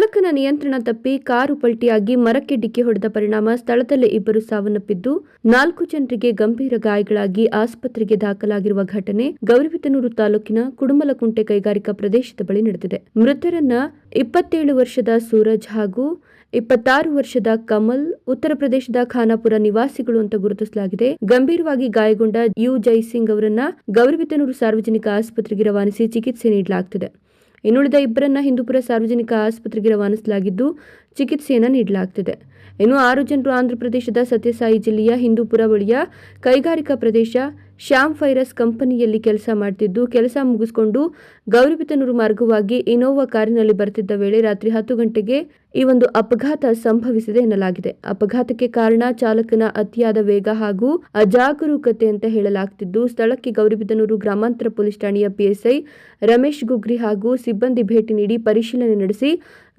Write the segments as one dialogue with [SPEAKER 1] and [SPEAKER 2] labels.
[SPEAKER 1] ಚಾಲಕನ ನಿಯಂತ್ರಣ ತಪ್ಪಿ ಕಾರು ಪಲ್ಟಿಯಾಗಿ ಮರಕ್ಕೆ ಡಿಕ್ಕಿ ಹೊಡೆದ ಪರಿಣಾಮ ಸ್ಥಳದಲ್ಲೇ ಇಬ್ಬರು ಸಾವನ್ನಪ್ಪಿದ್ದು, ನಾಲ್ಕು ಜನರಿಗೆ ಗಂಭೀರ ಗಾಯಗಳಾಗಿ ಆಸ್ಪತ್ರೆಗೆ ದಾಖಲಾಗಿರುವ ಘಟನೆ ಗೌರಿಬಿದನೂರು ತಾಲೂಕಿನ ಕುಡುಮಲಕುಂಟೆ ಕೈಗಾರಿಕಾ ಪ್ರದೇಶದ ಬಳಿ ನಡೆದಿದೆ. ಮೃತರನ್ನ ಇಪ್ಪತ್ತೇಳು ವರ್ಷದ ಸೂರಜ್ ಹಾಗೂ ಇಪ್ಪತ್ತಾರು ವರ್ಷದ ಕಮಲ್, ಉತ್ತರ ಪ್ರದೇಶದ ಖಾನಾಪುರ ನಿವಾಸಿಗಳು ಅಂತ ಗುರುತಿಸಲಾಗಿದೆ. ಗಂಭೀರವಾಗಿ ಗಾಯಗೊಂಡ ಯು ಜೈಸಿಂಗ್ ಅವರನ್ನ ಗೌರಿಬಿದನೂರು ಸಾರ್ವಜನಿಕ ಆಸ್ಪತ್ರೆಗೆ ರವಾನಿಸಿ ಚಿಕಿತ್ಸೆ ನೀಡಲಾಗುತ್ತಿದೆ ಇನ್ನುಳಿದ ಇಬ್ಬರನ್ನ ಹಿಂದೂಪುರ ಸಾರ್ವಜನಿಕ ಆಸ್ಪತ್ರೆಗೆ ರವಾನಿಸಲಾಗಿದ್ದು ಚಿಕಿತ್ಸೆಯನ್ನು ನೀಡಲಾಗ್ತಿದೆ. ಇನ್ನು ಆರು ಜನರು ಆಂಧ್ರಪ್ರದೇಶದ ಸತ್ಯಸಾಯಿ ಜಿಲ್ಲೆಯ ಹಿಂದೂಪುರ ಬಳಿಯ ಕೈಗಾರಿಕಾ ಪ್ರದೇಶ ಶ್ಯಾಮ್ ಫೈರಸ್ ಕಂಪನಿಯಲ್ಲಿ ಕೆಲಸ ಮಾಡ್ತಿದ್ದು, ಕೆಲಸ ಮುಗಿಸಿಕೊಂಡು ಗೌರಿಬಿತನೂರು ಮಾರ್ಗವಾಗಿ ಇನೋವಾ ಕಾರಿನಲ್ಲಿ ಬರ್ತಿದ್ದ ವೇಳೆ ರಾತ್ರಿ ಹತ್ತು ಗಂಟೆಗೆ ಈ ಒಂದು ಅಪಘಾತ ಸಂಭವಿಸಿದೆ ಎನ್ನಲಾಗಿದೆ. ಅಪಘಾತಕ್ಕೆ ಕಾರಣ ಚಾಲಕನ ಅತಿಯಾದ ವೇಗ ಹಾಗೂ ಅಜಾಗರೂಕತೆ ಅಂತ ಹೇಳಲಾಗ್ತಿದ್ದು, ಸ್ಥಳಕ್ಕೆ ಗೌರಿಬಿದನೂರು ಗ್ರಾಮಾಂತರ ಪೊಲೀಸ್ ಠಾಣೆಯ ಪಿಎಸ್ಐ ರಮೇಶ್ ಗುಗ್ರಿ ಹಾಗೂ ಸಿಬ್ಬಂದಿ ಭೇಟಿ ನೀಡಿ ಪರಿಶೀಲನೆ ನಡೆಸಿ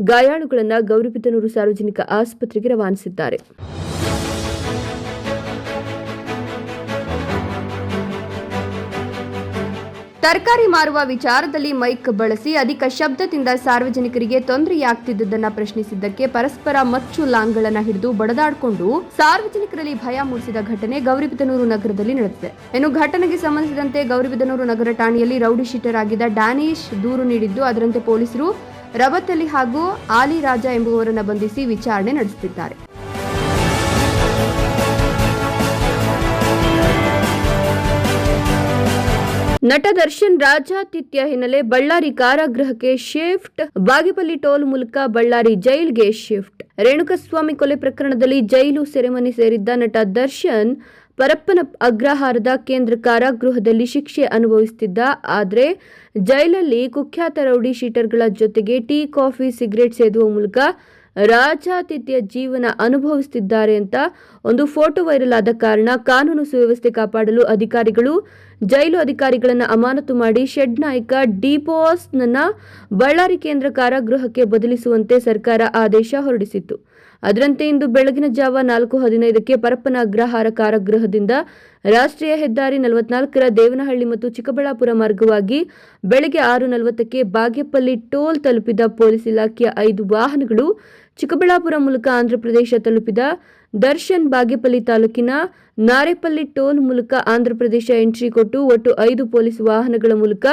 [SPEAKER 1] ಗಾಯಾಳುಗಳನ್ನು ಗೌರಿಬಿದನೂರು ಸಾರ್ವಜನಿಕ ಆಸ್ಪತ್ರೆಗೆ ರವಾನಿಸಿದ್ದಾರೆ. ತರಕಾರಿ ಮಾರುವ ವಿಚಾರದಲ್ಲಿ ಮೈಕ್ ಬಳಸಿ ಅಧಿಕ ಶಬ್ದದಿಂದ ಸಾರ್ವಜನಿಕರಿಗೆ ತೊಂದರೆಯಾಗ್ತಿದ್ದುದನ್ನು ಪ್ರಶ್ನಿಸಿದ್ದಕ್ಕೆ ಪರಸ್ಪರ ಮಚ್ಚು ಲಾಂಗ್ಗಳನ್ನು ಹಿಡಿದು ಬಡದಾಡಿಕೊಂಡು ಸಾರ್ವಜನಿಕರಲ್ಲಿ ಭಯ ಮೂಡಿಸಿದ ಘಟನೆ ಗೌರಿಬಿದನೂರು ನಗರದಲ್ಲಿ ನಡೆದಿದೆ. ಇನ್ನು ಘಟನೆಗೆ ಸಂಬಂಧಿಸಿದಂತೆ ಗೌರಿಬಿದನೂರು ನಗರ ಠಾಣೆಯಲ್ಲಿ ರೌಡಿ ಶೀಟರ್ ಆಗಿದ್ದ ಡ್ಯಾನಿಶ್ ದೂರು ನೀಡಿದ್ದು, ಅದರಂತೆ ಪೊಲೀಸರು ರವತ್ ಹಾಗೂ ಆಲಿ ರಾಜ ಎಂಬುವರನ್ನು ಬಂಧಿಸಿ ವಿಚಾರಣೆ ನಡೆಸುತ್ತಿದ್ದಾರೆ. ನಟ ದರ್ಶನ್ ರಾಜಾತಿಥ್ಯ ಹಿನ್ನೆಲೆ ಬಳ್ಳಾರಿ ಕಾರಾಗೃಹಕ್ಕೆ ಶಿಫ್ಟ್. ಬಾಗೇಪಲ್ಲಿ ಟೋಲ್ ಮೂಲಕ ಬಳ್ಳಾರಿ ಜೈಲ್ಗೆ ಶಿಫ್ಟ್. ರೇಣುಕಸ್ವಾಮಿ ಕೊಲೆ ಪ್ರಕರಣದಲ್ಲಿ ಜೈಲು ಸೆರೆಮನೆ ಸೇರಿದ್ದ ನಟ ದರ್ಶನ್ ಪರಪ್ಪನ ಅಗ್ರಹಾರದ ಕೇಂದ್ರ ಕಾರಾಗೃಹದಲ್ಲಿ ಶಿಕ್ಷೆ ಅನುಭವಿಸುತ್ತಿದ್ದ ಆದರೆ ಜೈಲಲ್ಲಿ ಕುಖ್ಯಾತ ರೌಡಿ ಶೀಟರ್ಗಳ ಜೊತೆಗೆ ಟೀ, ಕಾಫಿ, ಸಿಗರೇಟ್ ಸೇದುವ ಮೂಲಕ ರಾಜಾತಿಥ್ಯ ಜೀವನ ಅನುಭವಿಸುತ್ತಿದ್ದಾರೆ ಅಂತ ಒಂದು ಫೋಟೋ ವೈರಲ್ ಆದ ಕಾರಣ ಕಾನೂನು ಸುವ್ಯವಸ್ಥೆ ಕಾಪಾಡಲು ಅಧಿಕಾರಿಗಳು ಜೈಲು ಅಧಿಕಾರಿಗಳನ್ನು ಅಮಾನತು ಮಾಡಿ ಶೆಡ್ ನಾಯಕ ಡಿಪೋಸ್ನನ್ನ ಬಳ್ಳಾರಿ ಕೇಂದ್ರ ಕಾರಾಗೃಹಕ್ಕೆ ಬದಲಿಸುವಂತೆ ಸರ್ಕಾರ ಆದೇಶ ಹೊರಡಿಸಿತ್ತು. ಅದರಂತೆ ಇಂದು ಬೆಳಗಿನ ಜಾವ ನಾಲ್ಕು ಹದಿನೈದಕ್ಕೆ ಪರಪ್ಪನ ಅಗ್ರಹಾರ ಕಾರಾಗೃಹದಿಂದ ರಾಷ್ಟ್ರೀಯ ಹೆದ್ದಾರಿ ನಲವತ್ನಾಲ್ಕರ ದೇವನಹಳ್ಳಿ ಮತ್ತು ಚಿಕ್ಕಬಳ್ಳಾಪುರ ಮಾರ್ಗವಾಗಿ ಬೆಳಗ್ಗೆ ಆರು ನಲವತ್ತಕ್ಕೆ ಬಾಗೇಪಲ್ಲಿ ಟೋಲ್ ತಲುಪಿದ ಪೊಲೀಸ್ ಇಲಾಖೆಯ ಐದು ವಾಹನಗಳು ಚಿಕ್ಕಬಳ್ಳಾಪುರ ಮೂಲಕ ಆಂಧ್ರಪ್ರದೇಶ ತಲುಪಿದ ದರ್ಶನ್ ಬಾಗೇಪಲ್ಲಿ ತಾಲೂಕಿನ ನಾರೇಪಲ್ಲಿ ಟೋಲ್ ಮೂಲಕ ಆಂಧ್ರಪ್ರದೇಶ ಎಂಟ್ರಿ ಕೊಟ್ಟು ಒಟ್ಟು ಐದು ಪೊಲೀಸ್ ವಾಹನಗಳ ಮೂಲಕ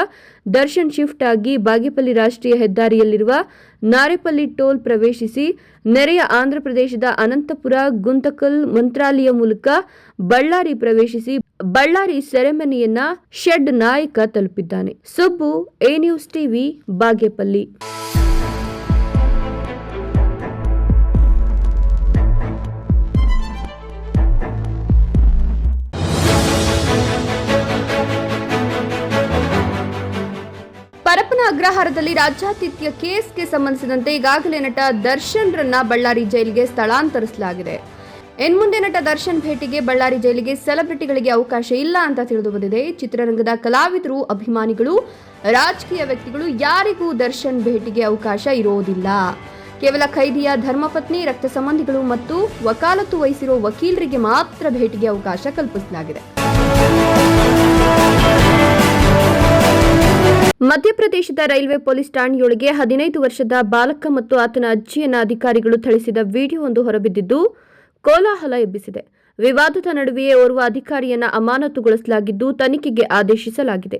[SPEAKER 1] ದರ್ಶನ್ ಶಿಫ್ಟ್ ಆಗಿ ಬಾಗೇಪಲ್ಲಿ ರಾಷ್ಟ್ರೀಯ ಹೆದ್ದಾರಿಯಲ್ಲಿರುವ ನಾರೇಪಲ್ಲಿ ಟೋಲ್ ಪ್ರವೇಶಿಸಿ ನೆರೆಯ ಆಂಧ್ರಪ್ರದೇಶದ ಅನಂತಪುರ, ಗುಂತಕಲ್, ಮಂತ್ರಾಲಯ ಮೂಲಕ ಬಳ್ಳಾರಿ ಪ್ರವೇಶಿಸಿ ಬಳ್ಳಾರಿ ಸೆರೆಮನೆಯನ್ನ ಶೆಡ್ ನಾಯಕ ತಲುಪಿದ್ದಾನೆ. ಸೊಬ್ಬು ಎ ನ್ಯೂಸ್ ಟಿವಿ, ಬಾಗೇಪಲ್ಲಿ. ಅಗ್ರಹಾರದಲ್ಲಿ ರಾಜ್ಯಾತಿಥ್ಯ ಕೇಸ್ಗೆ ಸಂಬಂಧಿಸಿದಂತೆ ಈಗಾಗಲೇ ನಟ ದರ್ಶನ್ ರನ್ನ ಬಳ್ಳಾರಿ ಜೈಲಿಗೆ ಸ್ಥಳಾಂತರಿಸಲಾಗಿದೆ. ಇನ್ಮುಂದೆ ನಟ ದರ್ಶನ್ ಭೇಟಿಗೆ ಬಳ್ಳಾರಿ ಜೈಲಿಗೆ ಸೆಲೆಬ್ರಿಟಿಗಳಿಗೆ ಅವಕಾಶ ಇಲ್ಲ ಅಂತ ತಿಳಿದು ಬಂದಿದೆ. ಚಿತ್ರರಂಗದ ಕಲಾವಿದರು, ಅಭಿಮಾನಿಗಳು, ರಾಜಕೀಯ ವ್ಯಕ್ತಿಗಳು ಯಾರಿಗೂ ದರ್ಶನ್ ಭೇಟಿಗೆ ಅವಕಾಶ ಇರೋದಿಲ್ಲ. ಕೇವಲ ಖೈದಿಯ ಧರ್ಮಪತ್ನಿ, ರಕ್ತ ಸಂಬಂಧಿಗಳು ಮತ್ತು ವಕಾಲತ್ತು ವಹಿಸಿರುವ ವಕೀಲರಿಗೆ ಮಾತ್ರ ಭೇಟಿಗೆ ಅವಕಾಶ ಕಲ್ಪಿಸಲಾಗಿದೆ. ಮಧ್ಯಪ್ರದೇಶದ ರೈಲ್ವೆ ಪೊಲೀಸ್ ಠಾಣೆಯೊಳಗೆ ಹದಿನೈದು ವರ್ಷದ ಬಾಲಕ ಮತ್ತು ಆತನ ಅಜ್ಜಿಯನ್ನ ಅಧಿಕಾರಿಗಳು ಥಳಿಸಿದ ವಿಡಿಯೋವೊಂದು ಹೊರಬಿದ್ದಿದ್ದು ಕೋಲಾಹಲ ಎಬ್ಬಿಸಿದೆ. ವಿವಾದದ ನಡುವೆಯೇ ಓರ್ವ ಅಧಿಕಾರಿಯನ್ನ ಅಮಾನತುಗೊಳಿಸಲಾಗಿದ್ದು ತನಿಖೆಗೆ ಆದೇಶಿಸಲಾಗಿದೆ.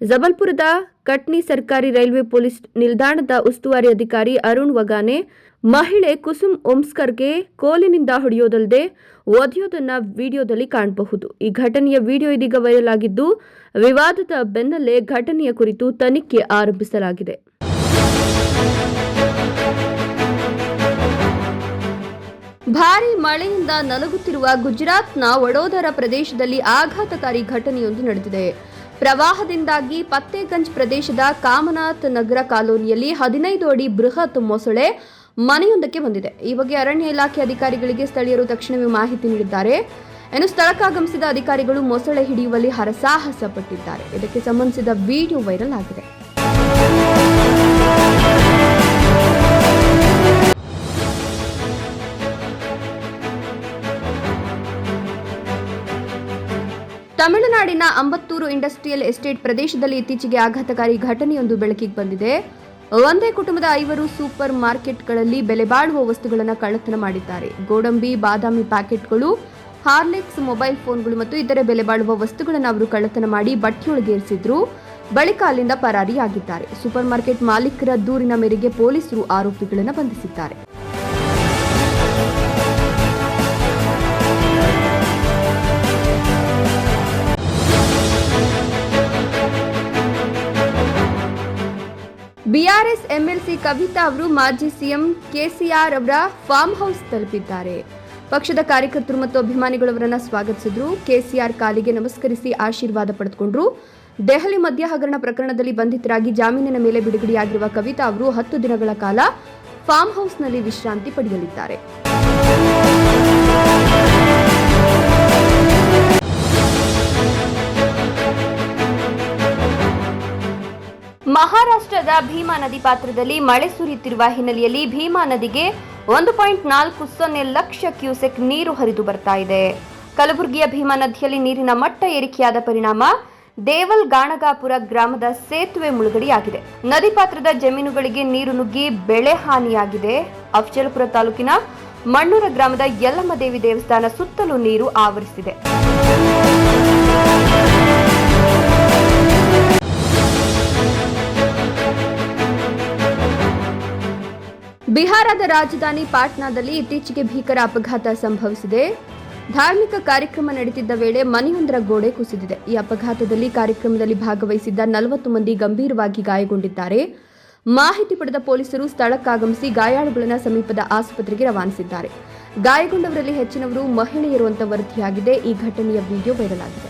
[SPEAKER 1] ಜಬಲ್ಪುರದ ಕಟ್ನಿ ಸರ್ಕಾರಿ ರೈಲ್ವೆ ಪೊಲೀಸ್ ನಿಲ್ದಾಣದ ಉಸ್ತುವಾರಿ ಅಧಿಕಾರಿ ಅರುಣ್ ವಗಾನೆ ಮಹಿಳೆ ಕುಸುಮ್ ಓಮ್ಸ್ಕರ್ಗೆ ಕೋಲಿನಿಂದ ಹೊಡೆಯೋದಲ್ಲದೆ ಒದೆಯೋದನ್ನ ವಿಡಿಯೋದಲ್ಲಿ ಕಾಣಬಹುದು. ಈ ಘಟನೆಯ ವಿಡಿಯೋ ಇದೀಗ ವೈರಲ್ ಆಗಿದ್ದು, ವಿವಾದದ ಬೆನ್ನಲ್ಲೇ ಘಟನೆಯ ಕುರಿತು ತನಿಖೆ ಆರಂಭಿಸಲಾಗಿದೆ. ಭಾರೀ ಮಳೆಯಿಂದ ನಲುಗುತ್ತಿರುವ ಗುಜರಾತ್ನ ವಡೋದರ ಪ್ರದೇಶದಲ್ಲಿ ಆಘಾತಕಾರಿ ಘಟನೆಯೊಂದು ನಡೆದಿದೆ. ಪ್ರವಾಹದಿಂದಾಗಿ ಪತ್ತೇಗಂಜ್ ಪ್ರದೇಶದ ಕಾಮನಾಥ್ ನಗರ ಕಾಲೋನಿಯಲ್ಲಿ ಹದಿನೈದು ಅಡಿ ಬೃಹತ್ ಮೊಸಳೆ ಮನೆಯೊಂದಕ್ಕೆ ಬಂದಿದೆ. ಈ ಬಗ್ಗೆ ಅರಣ್ಯ ಇಲಾಖೆ ಅಧಿಕಾರಿಗಳಿಗೆ ಸ್ಥಳೀಯರು ತಕ್ಷಣವೇ ಮಾಹಿತಿ ನೀಡಿದ್ದಾರೆ. ಇನ್ನು ಸ್ಥಳಕ್ಕಾಗಮಿಸಿದ ಅಧಿಕಾರಿಗಳು ಮೊಸಳೆ ಹಿಡಿಯುವಲ್ಲಿ ಹರಸಾಹಸ ಪಟ್ಟಿದ್ದಾರೆ ಇದಕ್ಕೆ ಸಂಬಂಧಿಸಿದ ವಿಡಿಯೋ ವೈರಲ್ ಆಗಿದೆ. ತಮಿಳುನಾಡಿನ ಅಂಬತ್ತೂರು ಇಂಡಸ್ಟ್ರಿಯಲ್ ಎಸ್ಟೇಟ್ ಪ್ರದೇಶದಲ್ಲಿ ಇತ್ತೀಚೆಗೆ ಆಘಾತಕಾರಿ ಘಟನೆಯೊಂದು ಬೆಳಕಿಗೆ ಬಂದಿದೆ. ಒಂದೇ ಕುಟುಂಬದ ಐವರು ಸೂಪರ್ ಮಾರ್ಕೆಟ್ಗಳಲ್ಲಿ ಬೆಲೆ ಬಾಳುವ ವಸ್ತುಗಳನ್ನು ಕಳ್ಳತನ ಮಾಡಿದ್ದಾರೆ. ಗೋಡಂಬಿ, ಬಾದಾಮಿ ಪ್ಯಾಕೆಟ್ಗಳು, ಹಾರ್ಲಿಕ್ಸ್ ಮೊಬೈಲ್ ಫೋನ್ಗಳು ಮತ್ತು ಇತರೆ ಬೆಲೆ ಬಾಳುವ ವಸ್ತುಗಳನ್ನು ಅವರು ಕಳ್ಳತನ ಮಾಡಿ ಬಟ್ಟೆಯೊಳಗೆ ಇರಿಸಿದ್ರು ಬಳಿಕ ಅಲ್ಲಿಂದ ಪರಾರಿಯಾಗಿದ್ದಾರೆ. ಸೂಪರ್ ಮಾರ್ಕೆಟ್ ಮಾಲೀಕರ ದೂರಿನ ಮೇರೆಗೆ ಪೊಲೀಸರು ಆರೋಪಿಗಳನ್ನು ಬಂಧಿಸಿದ್ದಾರೆ. ಬಿಆರ್ಎಸ್ ಎಂಎಲ್ಸಿ ಕವಿತಾ ಅವರು ಮಾಜಿ ಸಿಎಂ ಕೆಸಿಆರ್ ಅವರ ಫಾರ್ಮ್ ಹೌಸ್ ತಲುಪಿದ್ದಾರೆ. ಪಕ್ಷದ ಕಾರ್ಯಕರ್ತರು ಮತ್ತು ಅಭಿಮಾನಿಗಳವರನ್ನ ಸ್ವಾಗತಿಸಿದ್ರು. ಕೆಸಿಆರ್ ಕಾಲಿಗೆ ನಮಸ್ಕರಿಸಿ ಆಶೀರ್ವಾದ ಪಡೆದುಕೊಂಡ್ರು. ದೆಹಲಿ ಮದ್ಯ ಹಗರಣ ಪ್ರಕರಣದಲ್ಲಿ ಬಂಧಿತರಾಗಿ ಜಾಮೀನಿನ ಮೇಲೆ ಬಿಡುಗಡೆಯಾಗಿರುವ ಕವಿತಾ ಅವರು ಹತ್ತು ದಿನಗಳ ಕಾಲ ಫಾರ್ಮ್ ಹೌಸ್ನಲ್ಲಿ ವಿಶ್ರಾಂತಿ ಪಡೆಯಲಿದ್ದಾರೆ. ಮಹಾರಾಷ್ಟ್ರದ ಭೀಮಾ ನದಿ ಪಾತ್ರದಲ್ಲಿ ಮಳೆ ಸುರಿಯುತ್ತಿರುವ ಹಿನ್ನೆಲೆಯಲ್ಲಿ ಭೀಮಾ ನದಿಗೆ ಒಂದು ಪಾಯಿಂಟ್ ನಾಲ್ಕು ಸೊನ್ನೆ ಲಕ್ಷ ಕ್ಯೂಸೆಕ್ ನೀರು ಹರಿದು ಬರ್ತಾ ಇದೆ. ಕಲಬುರಗಿಯ ಭೀಮಾ ನದಿಯಲ್ಲಿ ನೀರಿನ ಮಟ್ಟ ಏರಿಕೆಯಾದ ಪರಿಣಾಮ ದೇವಲ್ ಗಾಣಗಾಪುರ ಗ್ರಾಮದ ಸೇತುವೆ ಮುಳುಗಡೆಯಾಗಿದೆ. ನದಿ ಪಾತ್ರದ ಜಮೀನುಗಳಿಗೆ ನೀರು ನುಗ್ಗಿ ಬೆಳೆ ಹಾನಿಯಾಗಿದೆ. ಅಫಜಲಪುರ ತಾಲೂಕಿನ ಮಣ್ಣೂರ ಗ್ರಾಮದ ಯಲ್ಲಮ್ಮ ದೇವಿ ದೇವಸ್ಥಾನ ಸುತ್ತಲೂ ನೀರು ಆವರಿಸಿದೆ. ಬಿಹಾರದ ರಾಜಧಾನಿ ಪಾಟ್ನಾದಲ್ಲಿ ಇತ್ತೀಚೆಗೆ ಭೀಕರ ಅಪಘಾತ ಸಂಭವಿಸಿದೆ. ಧಾರ್ಮಿಕ ಕಾರ್ಯಕ್ರಮ ನಡೆದಿದ್ದ ವೇಳೆ ಮನೆಯೊಂದರ ಗೋಡೆ ಕುಸಿದಿದೆ. ಈ ಅಪಘಾತದಲ್ಲಿ ಕಾರ್ಯಕ್ರಮದಲ್ಲಿ ಭಾಗವಹಿಸಿದ್ದ ನಲವತ್ತು ಮಂದಿ ಗಂಭೀರವಾಗಿ ಗಾಯಗೊಂಡಿದ್ದಾರೆ. ಮಾಹಿತಿ ಪಡೆದ ಪೊಲೀಸರು ಸ್ಥಳಕ್ಕಾಗಮಿಸಿ ಗಾಯಾಳುಗಳನ್ನು ಸಮೀಪದ ಆಸ್ಪತ್ರೆಗೆ ರವಾನಿಸಿದ್ದಾರೆ. ಗಾಯಗೊಂಡವರಲ್ಲಿ ಹೆಚ್ಚಿನವರು ಮಹಿಳೆಯರು ಅಂತ ವರದಿಯಾಗಿದೆ. ಈ ಘಟನೆಯ ವಿಡಿಯೋ ವೈರಲ್ ಆಗಿದೆ.